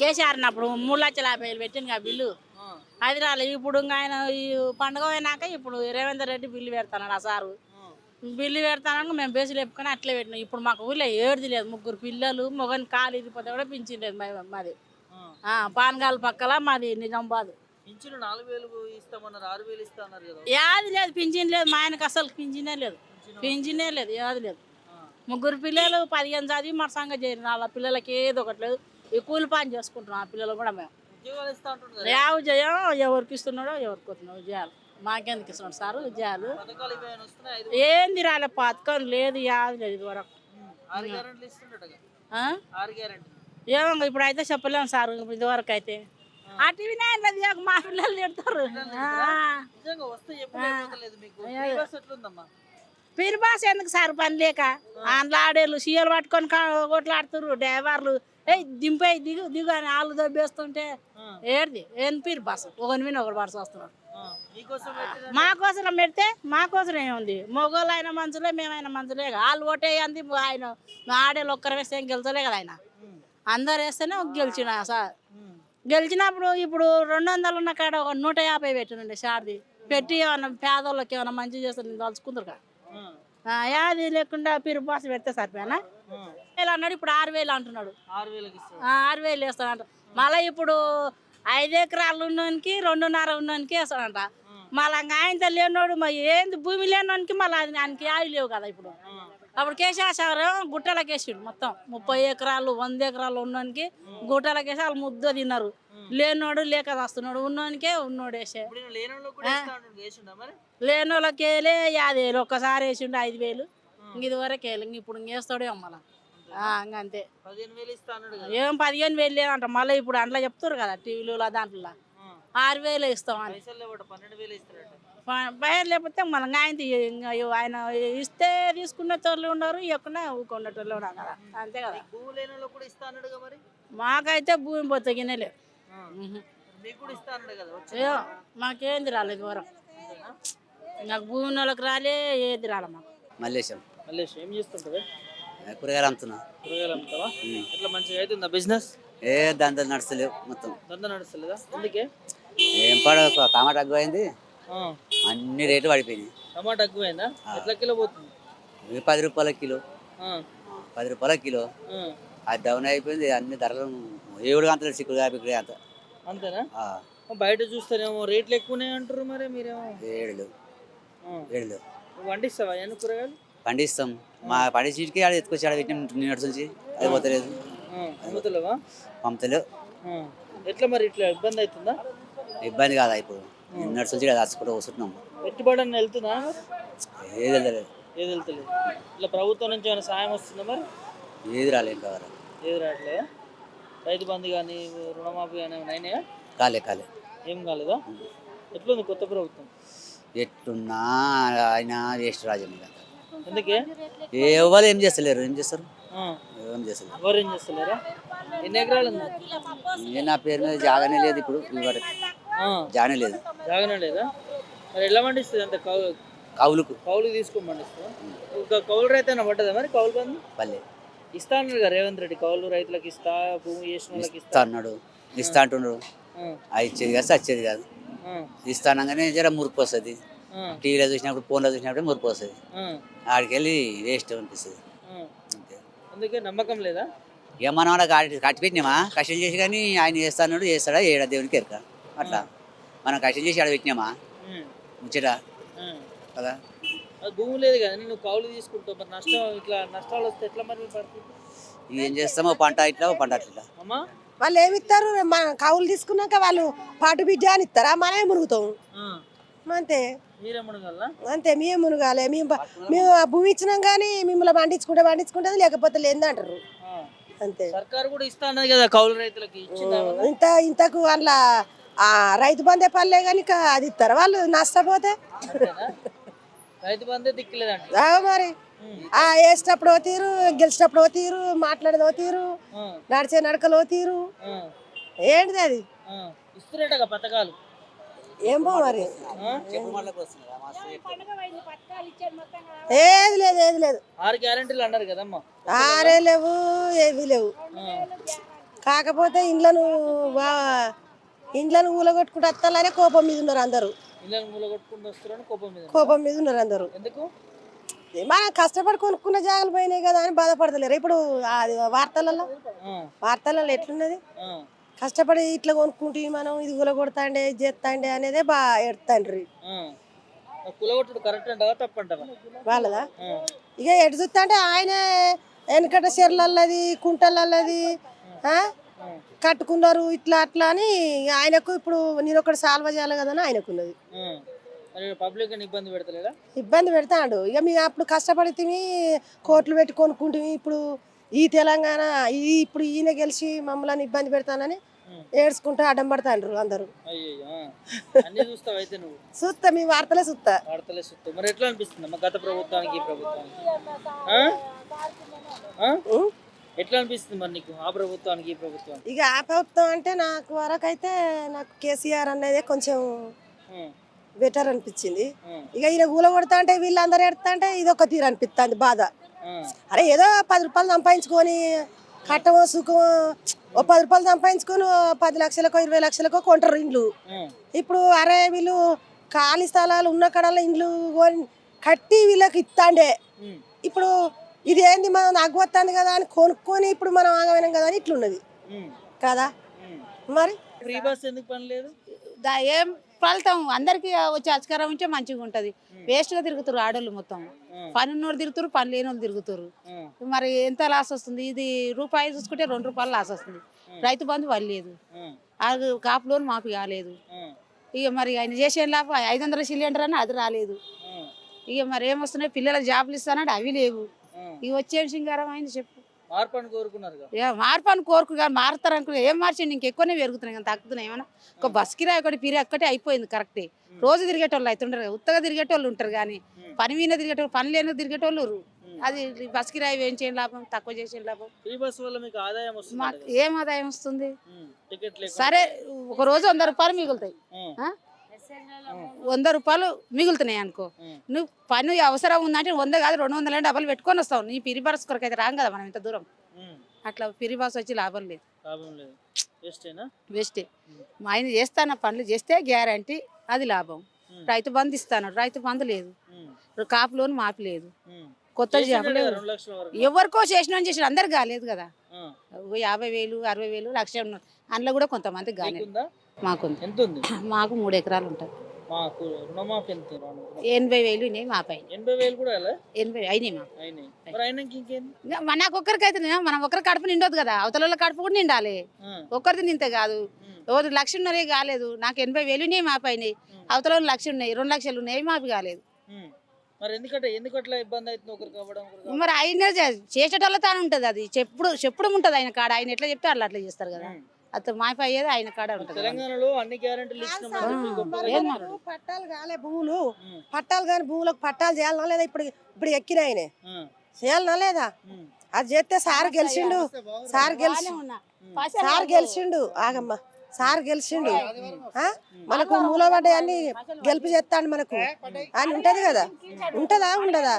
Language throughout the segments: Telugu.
కేసీఆర్ అన్నప్పుడు మూడు లక్షల యాభై వేలు పెట్టింది ఆ బిల్లు. అది రాలేదు ఇప్పుడు ఇంకా ఆయన ఈ పండుగ పోయినాక ఇప్పుడు రేవంత్ రెడ్డి బిల్లు పెడతాడు ఆ సారు. బిల్లు పెడతానని మేము బేసులు చెప్పుకొని అట్లే పెట్టినాం. ఇప్పుడు మాకు ఊళ్ళో ఏడుది లేదు. ముగ్గురు పిల్లలు మొగని కాలు ఇరిపోతే కూడా పింఛన్ మాది పానగాల పక్కల మాది నిజామాబాద్. పింఛను నాలుగు వేలు ఇస్తామన్నారు ఆరు వేలు ఇస్తా అన్నారు కదా. యాది లేదు పింఛన్ లేదు. మా ఆయనకు అసలు పింఛనే లేదు. పింఛనే లేదు యాది లేదు. ముగ్గురు పిల్లలు పదిహేను చదివి మా సంగ చేరిన వాళ్ళ పిల్లలకి ఏదో ఒకటి లేదు. ఈ కూలి పని చేసుకుంటున్నాం ఆ పిల్లలు కూడా మేము. ఉద్యోగాలు ఇస్తా అంటుండ్రు కదా. యావ జయం ఎవరికి ఇస్తున్నాడో ఎవరికి వస్తున్నాడో చేయాలి మాకెందుకు ఇస్తున్నాడు సార్ చేయాలి పథకాలు ఇవి ఏమైనా వస్తున్నాయి? ఐదు ఏంది రాలే పథకం లేదు యాది లేదు ఇదివరకు. ఉమ్, ఆరు గ్యారెంటీలు ఇస్తుండట ఆ? ఆరు గ్యారెంటీ ఏమో ఇప్పుడు అయితే చెప్పలేము సార్ ఇదివరకు అయితే. ఆ. టీవీ నాయనది మా పిల్లలు తిడతారు. నిజంగా వస్తే ఎప్పుడు లేదు మీకు. ఫ్రీ బస్ ఎట్లుందమ్మా? పీరి బాస్ ఎందుకు సార్ పని లేక? అందులో ఆడేళ్ళు సీఎలు పట్టుకొని కా- కొట్లాడుతుర్రు డ్రైవర్లు. ఏ దింపే దిగు దిగు అని వాళ్ళు దొబ్బేస్తుంటే ఏడిది ఏం పీరి బాస్ ఒకరి మీద ఒకరు మీకోసం పెట్టిన మా కోసం పెడితే మా కోసం ఏముంది? మొగోళ్ళు అయిన మంచులే మేమైనా మంచులే వాళ్ళు ఓటేయంది ఆయన ఆడేళ్ళు ఒక్కరు వేస్తే గెలిచలే కదా ఆయన. అందరు వేస్తేనే గెలిచిన సార్ గెలిచినప్పుడు ఇప్పుడు రెండు వందలు ఉన్న కాడ ఒక నూట యాభై పెట్టినండి షార్ది. పెట్టి ఏమన్నా పేదోళ్ళకి ఏమన్నా మంచి చేస్తే నేను తలుచుకుందరు కదా యాది లేకుండా పిరు బాస్ పెడితే సరిపోయినా? వేలు అన్నాడు ఇప్పుడు ఆరు వేలు అంటున్నాడు. ఆరు వేలు వేస్తాడంట. మళ్ళీ ఇప్పుడు ఐదు ఎకరాలు ఉన్నోనికి రెండున్నర ఉన్నోనికి వేస్తాడంట. మళ్ళీ ఆయనతో లేనోడు మరి ఏంది భూమి లేనోనికి మళ్ళీ అది ఆయనకి ఆయి లేవు కదా ఇప్పుడు. అప్పుడు కేశేశ్వర గుట్టలకు వేసిండు మొత్తం. ముప్పై ఎకరాలు వంద ఎకరాలు ఉన్నోనికి గుట్టలకు వేసి వాళ్ళు ముద్ద తిన్నారు. లేనోడు లేక వస్తున్నాడు ఉన్నోనికే ఉన్నోడు వేసే. ఇప్పుడు ఈయన లేని వాళ్ళకి కూడా ఇస్తా అంటుండు వేసిండా మరి? లేని వాళ్ళకి వేలే యాభై వేలు ఒక్కసారి వేసిండు ఐదు వేలు. ఇంక ఇదివరకు వేలు ఇంక ఇప్పుడు ఇంకేస్తాడేమో మళ్ళీ. ఇంక అంతే. ఇస్తా ఏం పదిహేను వేలు లేదంట మళ్ళీ ఇప్పుడు అందులో చెప్తారు కదా టీవీలో దాంట్లో. ఆరు వేలు ఇస్తాడట. బయట లేకపోతే మనం ఆయన ఆయన ఇస్తే తీసుకునే తోళ్ళు ఉండరు ఇవ్వకుండా తోళ్ళు ఉన్నారు కదా. అంతే కదా. ఇస్తా మాకైతే భూమి ఇస్తా వచ్చి ఏమో మాకేంది రాలేదు వరకు నాకు భూమి వాళ్ళకి రాలే ఏది రాలే మాకు. మల్లేశం. మళ్ళీ ఏం చేస్తుంటుంది కూరగాయలు అమ్ముతున్నా. కూరగాయలు అమ్ముతావా? ఎట్లా మంచిగా అవుతుందా బిజినెస్? ఏ దాంతో నడుస్తలేవు మొత్తం. దందా నడుస్తలేదా? అందుకే ఏం పడ టమాటా ఆ, అన్ని రేట్లు పడిపోయినాయి. టమాటా ఎక్కువైందా ఎట్లా కిలో పోతుంది? పది రూపాయల కిలో. పది రూపాయల కిలో. అది డౌన్ అయిపోయింది అన్ని ధరలు ఏడు గంటలు చిక్కుడు ఇక్కడ అంత. అంతేనా? బయట చూస్తేనేమో రేట్లు ఎక్కువనే అంటారు మరి మీరేమో. ఏడులు నువ్వు వండిస్తావా ఎన్ని కూరగాయలు? పండిస్తాం. మా పండించికి ఆడ ఎత్తుకొచ్చి ఆడ పెట్టిన. నిన్నటి నుంచి అది పోతలేదు. అమ్ముతలేవా పంపుతలేవు. ఎట్లా మరి ఇట్లా ఇబ్బంది అవుతుందా ఇబ్బంది కాదా ఇప్పుడు నిన్నటి నుంచి కదా అచ్చుకుంటూ వస్తున్నాం పెట్టుబడి అని వెళ్తుందా? ఏది వెళ్తలేదు. ఏది వెళ్తలేదు? ఇట్లా ప్రభుత్వం నుంచి ఏమైనా సాయం వస్తుందా మరి? ఏది రాలేదు వరకు. ఏది రావట్లేదా రైతు బంధు కానీ రుణమాఫీ కానీ ఏమైనా అయినాయా? కాలే కాలే. ఏం కాలేదా? ఎట్లుంది కొత్త ప్రభుత్వం? ఎట్లున్నా ఆయన వేస్ట్ రాజ్యం. ఎందుకే ఎవరు ఏం చేస్తలేరు ఏం చేస్తారు? ఏం చేస్తలేరు. ఎవరు ఏం చేస్తలేరా? ఎన్ని ఎకరాలు ఉంది? నేను నా పేరు మీద జాగానే లేదు ఇప్పుడు ఇవాళ ఆ, జాగానే లేదు. జాగనే లేదా? మరి ఎలా పండిస్తుంది అంత కౌ? కౌలుకు. కౌలు తీసుకొని పండిస్తుందా ఒక కౌలు రైతు పడ్డదా మరి కౌలు బంధు? పల్లె. ఇస్తా అన్నాడు కదా రేవంత్ రెడ్డి కౌలు రైతులకు ఇస్తా భూమి చేసిన వాళ్ళకి ఇస్తా. అన్నాడు. ఇస్తా అంటున్నాడు. అది ఇచ్చేది కాదు వచ్చేది కాదు. ఆ, ఇస్తా అనగానే జర మురుపు వస్తుంది. టీవీలో చూసినప్పుడు ఫోన్లో చూసినప్పుడు మురుపు వస్తుంది. ఆడికి వెళ్ళి వేస్ట్ అనిపిస్తుంది. అంతే. అందుకే నమ్మకం లేదా? ఇక మనం కట్టి పెట్టినామా? కష్టం చేసి కానీ ఆయన చేస్తా అన్నాడు చేస్తాడా ఏడా దేవునికి ఎరక? అట్లా. మనం కష్టం చేసి ఆడ పెట్టినామా? ముచ్చట. కదా? అది భూమి లేదు కదా నువ్వు కౌలు తీసుకుంటావు మరి నష్టం ఇట్లా నష్టాలు వస్తే ఎట్లా మరి మీ పరిస్థితి ఏం చేస్తామో పంట ఇట్లా పంట అట్లా. అమ్మా? వాళ్ళు ఏమి ఇస్తారు? మన కౌలు తీసుకున్నాక వాళ్ళు పాటు బిడ్డ అని ఇస్తారా? మనమే మునుగుతాం. అంతే. అంతే మేము మునగాలి. మేము మేము ఆ భూమి ఇచ్చినాం కానీ మిమ్మల్ని పండించుకుంటే పండించుకుంటుంది లేకపోతే లేదంటారు. అంతే. సర్కారు కూడా ఇస్తా అన్నది కదా కౌలు రైతులకి? ఇంత ఇంతకు వాళ్ళ ఆ రైతు బందే పల్లె కానీ అది ఇస్తారు వాళ్ళు నష్టపోతే? రైతు బంధే దిక్కులేదంట ఆ మరి ఆ వేసేటప్పుడు ఓ తీరు గెలిచేటప్పుడు ఓ తీరు మాట్లాడేది ఓ తీరు నడిచే నడకలు ఓ తీరు ఏంటిది అది? ఆ. ఇస్తున్నట్టుగా పథకాలు. ఏం పో మరి? ఆ? ఏది లేదు ఏది లేదు. ఆరు గ్యారెంటీలు అన్నారు కదమ్మా. ఆరే లేవు ఏవి లేవు. కాకపోతే ఇండ్లను వా- ఇండ్లను ఊలగొట్టుకుంటూ వస్తాలనే కోపం మీద ఉన్నారు అందరూ. కోపం మీద కోపం మీద ఉన్నారు అందరూ. ఎందుకు? మనం కష్టపడి కొనుక్కున్న జాగాలు పోయినాయి కదా అని బాధపడతలేరు. ఇప్పుడు అది వార్తలలో వార్తలలో ఎట్లున్నది? ఆ, కష్టపడి ఇట్లా కొనుక్కుంటే మనం ఇది ఊలగొడతాండే ఇది చేస్తాండే అనేదే బాగా ఎడతాండ్రి కులగొట్టుడు కరెక్ట్ వాళ్ళదా? ఇక ఎటు చూస్తా అంటే ఆయన వెనకట చెర్లల్లది కుంటలల్లది కట్టుకున్నారు ఇట్లా అట్లా అని ఆయనకు ఇప్పుడు నేను ఒకటి సాల్వ చేయాలి కదా అని ఆయనకున్నది పబ్లిక్ ఇబ్బంది పెడతలేదా ఇబ్బంది పెడతాడు. ఇక మేము అప్పుడు కష్టపడితే కోట్లు పెట్టి కొనుక్కుంటే ఇప్పుడు ఈ తెలంగాణ ఈ ఇప్పుడు ఈయన గెలిచి మమ్మల్ని ఇబ్బంది పెడతానని. ఏడ్చుకుంటూ అడ్డం పడతాండ్రు అందరూ. చూస్తా మీ వార్తలే చూస్తా. వార్తలే చూస్తావు. మరి ఎట్లా అనిపిస్తుంది గత ప్రభుత్వానికి ఈ ప్రభుత్వానికి? ఎట్లా అనిపిస్తుంది మరి నీకు ఆ ప్రభుత్వానికి ఈ ప్రభుత్వానికి? ఇక ఆ ప్రభుత్వం అంటే నాకు వరకు అయితే నాకు కేసీఆర్ అనేది కొంచెం బెటర్ అనిపించింది. ఇక ఈయన ఊల కొడతా అంటే వీళ్ళందరూ ఎడతా అంటే ఇది ఒక తీరు అనిపిస్తుంది బాధ. అరే ఏదో పది రూపాయలు సంపాదించుకొని కట్టమో సుఖమో ఓ పది రూపాయలు సంపాదించుకొని పది లక్షలకో ఇరవై లక్షలకో కొంటారు ఇండ్లు. ఇప్పుడు అరే వీళ్ళు ఖాళీ స్థలాలు ఉన్న కడల ఇండ్లు కట్టి వీళ్ళకి ఇస్తాండే ఇప్పుడు ఇది ఏంది మనం అగ్గొత్తాంది కదా అని కొనుక్కొని ఇప్పుడు మనం ఆగమైనాం కదా అని ఇట్లున్నది. కదా. మరి? ఫ్రీ బస్ ఎందుకు పని లేదు ఏం ఫలితం అందరికి వచ్చే అధికారం ఉంటే మంచిగా ఉంటది. వేస్ట్గా తిరుగుతారు ఆడోళ్ళు మొత్తం. పని ఉన్నోడు తిరుగుతారు పని లేని వాళ్ళు తిరుగుతారు మరి ఎంత లాస్ వస్తుంది? ఇది రూపాయి చూసుకుంటే రెండు రూపాయలు లాస్ వస్తుంది. రైతు బంధు వల్లేదు కాపు లోన్ మాకు కాలేదు. ఇక మరి ఆయన చేసే లాభం ఐదు వందల సిలిండర్ అని అది రాలేదు. ఇక మరి ఏమొస్తున్నాయి? పిల్లలకు జాబులు ఇస్తానంటే అవి లేవు. ఇక వచ్చే సింగారం అయింది చెప్పు. మార్పు అని కోరుకున్నారు ఇక మార్పు అని కోరుకు మారుతారు అనుకున్నా ఏం మార్చండి ఇంకెక్కువనే పెరుగుతున్నాయి కానీ తగ్గుతున్నాయి. ఏమన్నా? ఒక బస్ కిరాయి ఒకటి పిరి ఒక్కటే అయిపోయింది కరెక్టే రోజు తిరిగేటోళ్ళు అవుతుంటారు ఉత్తగా తిరిగేటోళ్ళు ఉంటారు కానీ పని మీద తిరిగేటోళ్ళు పని లేని తిరిగేటోళ్ళు. అది బస్ కిరాయి వేయించే లాభం? తక్కువ చేసే లాభం. ఫ్రీ బస్ వల్ల మీకు ఆదాయం మా వస్తుంది ఏం ఆదాయం వస్తుంది? సరే ఒక రోజు వంద రూపాయలు మిగులుతాయి? వంద రూపాయలు మిగులుతున్నాయి అనుకో. నువ్వు పని అవసరం ఉందంటే వంద కాదు రెండు వందల డబ్బులు పెట్టుకొని వస్తావు. నీ పిరి బస్ కొరకు అయితే రాం కదా మనం ఇంత దూరం. అట్లా పిరి బస్ వచ్చి లాభం లేదు. వేస్టే మా ఆయన చేస్తాన పనులు చేస్తే గ్యారంటీ అది లాభం. రైతు బంధు ఇస్తాను రైతు బంధు లేదు. కాపు లోన్ మాపి లేదు. కొత్త ఎవరికో చేసిన చేసిన అందరికి కాలేదు కదా. యాభై వేలు అరవై వేలు లక్ష అందులో కూడా కొంతమంది కానీ మీకుందా. మాకుంది ఎంత ఉంది మాకు మూడు ఎకరాలు ఉంటుంది. మాకు రుణమాఫీ ఎంత రాను? ఎనభై వేలు ఉన్నాయి మా పైన. ఎనభై వేలు కూడా ఎలా? ఎనభై అయినాయి మాకు. అయినాయి. మరి అయినాక ఇంకేంది? ఇంకా మనకు ఒక్కరికైతే మనం ఒకరి కడుపు నిండొద్దు కదా. అవతల వాళ్ళ కడుపు కూడా నిండాలి. ఒక్కరిది నింతే కాదు. ఎవరు లక్ష ఉన్నరే కాలేదు. నాకు ఎనభై వేలు ఉన్నాయి మా పైన. అవతల లక్ష ఉన్నాయి రెండు లక్షలు ఉన్నాయి మాపి కాలేదు. మరి ఎందుకంటే ఎందుకు అట్లా ఇబ్బంది అవుతుంది ఒకరికి అవ్వడం ఒకరికి అవ్వడం? మరి ఆయన చేసేటోళ్ళ తాను ఉంటుంది అది. చెప్పుడు చెప్పుడు ఉంటుంది ఆయన కాడ. ఆయన ఎట్లా చెప్తే అట్లా అట్లా చేస్తారు కదా. అతను మాపి అయ్యేది ఆయన కాడ ఉంటుంది తెలంగాణలో అన్ని గ్యారెంటీలు. పట్టాలు కాలే భూములు. పట్టాలు కానీ భూములకు పట్టాలు చేయాలనా లేదా? ఇప్పుడు ఇప్పుడు ఎక్కిన ఆయనే. ఆ, చేయాలనా లేదా. అది చేస్తే సార్ గెలిచిండు. సార్ గెలిచి సార్ గెలిచిండు. ఆగమ్మ. సార్ గెలిచిండు. ఆ? మనకు మూలబడ్డాయన్ని గెలుపు చేస్తాడు మనకు. అని ఉంటది కదా? ఉంటదా? ఉండదా?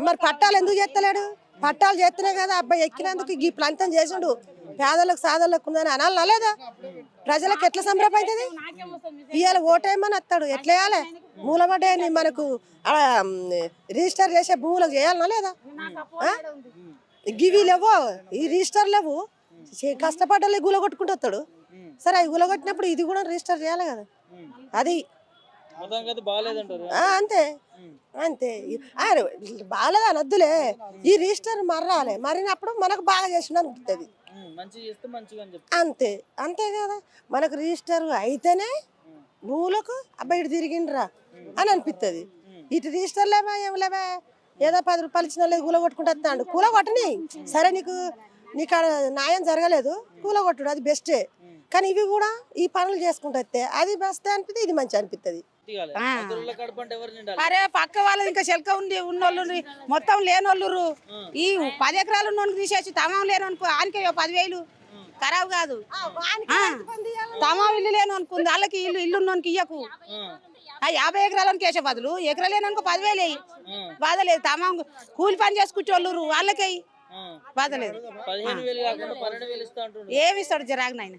మరి పట్టాలు ఎందుకు చేస్తలేడు? పట్టాలు చేస్తేనే కదా అబ్బాయి ఎక్కినందుకు ఈ ప్లంతం చేసిండు. పేదలకు సాధలకు ఉందని అనాలి లేదా ప్రజలకు ఎట్లా సంబరపడుతుంది ఇవాళ ఓటేయమని వస్తాడు ఎట్లా వేయాలి మూలబడ్డాయని మనకు రిజిస్టర్ చేసే భూములకు చేయాలనా లేదా గివి లేవు ఈ రిజిస్టర్ లేవు. కష్టపడ్డలే గులగొట్టుకుంటూ వస్తాడు. సరే అవి గుల కొట్టినప్పుడు ఇది కూడా రిజిస్టర్ చేయాలి కదా. అది మొత్తానికి అయితే బాగాలేదంటారు ఆ, అంతే. అంతే. ఈ- ఆ, బాగాలేదు అనొద్దులే ఈ రిజిస్టర్ మర్రాలి మరినప్పుడు మనకు బాగా చేసిన అనిపిస్తుంది అంతే. అంతే కదా. మనకు రిజిస్టర్ అయితేనే. భూములకు అబ్బాయి ఇటు తిరిగిండ్రా అని అనిపిస్తుంది. ఇటు రిజిస్టర్ లేవా? ఏం లేవా? ఏదో పది రూపాయలు ఇచ్చిన లేదు కూల కొట్టుకుంటూ వస్తాడు. కూల కొట్టని. సరే నీకు నీకు న్యాయం జరగలేదు. కూల కొట్టుడు. అది బెస్టే కానీ ఇవి కూడా ఈ పనులు చేసుకుంటూ అది బెస్ట్ అనిపిస్తుంది ఇది మంచి అనిపిస్తుంది అరే పక్క వాళ్ళది ఇంకా చెలక ఉండి ఉన్నోళ్ళు మొత్తం లేనోళ్ళు ఈ పది ఎకరాలు ఉన్నోనికి తీసేసి తమం లేనోనుకో ఆనికే పదివేలు. ఖరాబ్ కాదు. ఆ. తమం ఇల్లు లేను అనుకుంది వాళ్ళకి ఇల్లు ఇల్లు ఉన్నోనికి ఇయ్యకు. ఆ, యాభై ఎకరాలను కేసే బదులు ఎకరా లేననుకో పదివేలు వేయి. ఆ, బాధ లేదు తమం కూలి పని చేసుకుంటే వాళ్ళు వాళ్ళకి. బాధ లేదు పదిహేను వేలు కాకుండా పన్నెండు వేలు ఇస్తా అంటుండు. ఏమి ఇస్తాడు జరాగ్ నాయన?